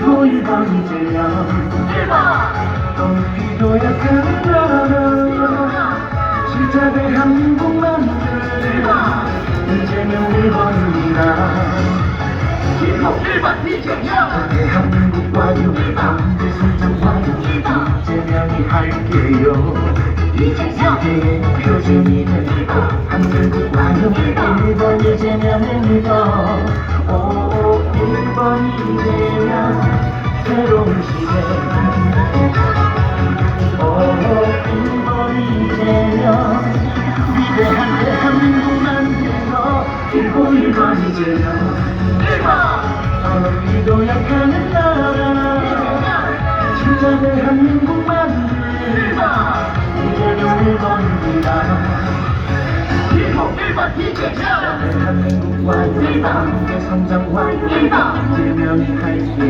들고 이 밤이 들려 덩비도 약한 나라 진짜 대한민국만 들 이제는 일본이라. 1번 1번 이재명 대한민국 와요 반대 선정 와요 이재명이 할게요. 이재명 세계의 표준이 됩니다. 한민국 와요 1번 이재명을 믿어 오 1번 이재명 새로운 시대 오, 일본이 되면 위대한 대한민국 만들어 일본 일본이 되면 어디도 약하는 나라 진짜 대한민국 만들어 이재명 일본입니다 대한민국과 함께 성장과 이재명이 할게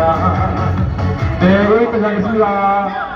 일본입니다 네, 여기까지 하겠습니다.